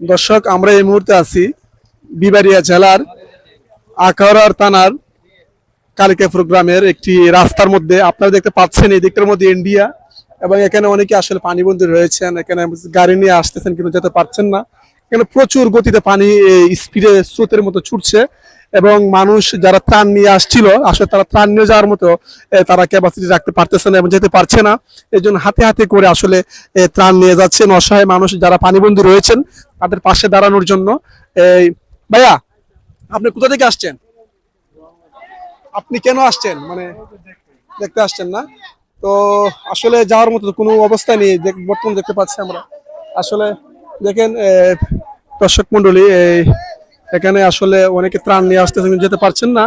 দর্শক, আমরা এই মুহূর্তে আছি বিবাড়িয়া জেলার আখাউড়ার থানার কালিকাপুর গ্রামের একটি রাস্তার মধ্যে। আপনারা দেখতে পাচ্ছেন এই দিকটার মধ্যে ইন্ডিয়া এবং এখানে অনেকে আসলে পানিবন্দী রয়েছেন, এখানে গাড়ি নিয়ে আসতেছেন কিন্তু যেতে পারছেন না। এখানে প্রচুর গতিতে পানি স্পিডে স্রোতের মতো ছুটছে এবং মানুষ যারা ত্রাণ নিয়ে আসছিল, আসলে তারা ত্রাণ নিয়ে যাওয়ার মতো তারা ক্যাপাসিটি রাখতে পারতেছে না এবং যেতে পারছে না। এই জন্য হাতে হাতে করে আসলে ত্রাণ নিয়ে যাচ্ছেন। অসহায় মানুষ যারা পানিবন্দী রয়েছেন তাদের পাশে দাঁড়ানোর জন্য। এই, ভাইয়া, আপনি কোথা থেকে আসছেন? আপনি কেন আসছেন? মানে দেখতে আসছেন না। তো আসলে যাওয়ার মতো কোনো অবস্থা নেই বর্তমানে দেখতে পাচ্ছি আমরা। আসলে দেখেন দর্শক মন্ডলী এই এখানে আসলে অনেকে ত্রাণ নিয়ে কিন্তু যেতে পারছেন না।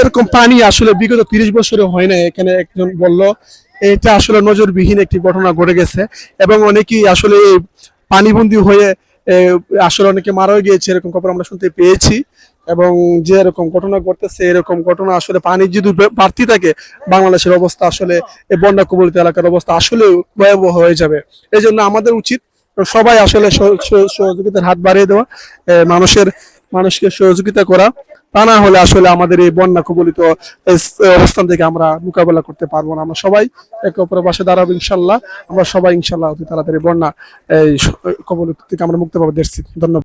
এরকম পানি আসলে বিগত তিরিশ বছরে হয় না এখানে একজন বলল। এটা আসলে নজরবিহীন একটি ঘটনা ঘটে গেছে, এবং অনেকেই আসলে পানিবন্দী হয়ে আসলে অনেকে মারাও গিয়েছে, এরকম খবর আমরা শুনতে পেয়েছি। এবং যে এরকম ঘটনা ঘটতেছে, এরকম ঘটনা আসলে পানির যদি বাড়তি থাকে, বাংলাদেশের অবস্থা আসলে এই বন্যা কবলিত এলাকার অবস্থা আসলে ভয়াবহ হয়ে যাবে। এই জন্য আমাদের উচিত সবাই আসলে সহ- সহ- সহযোগিতার হাত বাড়িয়ে দেওয়া মানুষের মানুষকে সহযোগিতা করা। তা না হলে আসলে আমাদের এই বন্যা কবলিত অবস্থান থেকে আমরা মোকাবেলা করতে পারব না। আমরা সবাই একে অপরের পাশে দাঁড়াবো ইনশাল্লাহ। আমরা সবাই ইনশাল্লাহ অতি তাড়াতাড়ি বন্যা এই কবলিত থেকে আমরা মুক্তি পাবো। দেখছি। ধন্যবাদ।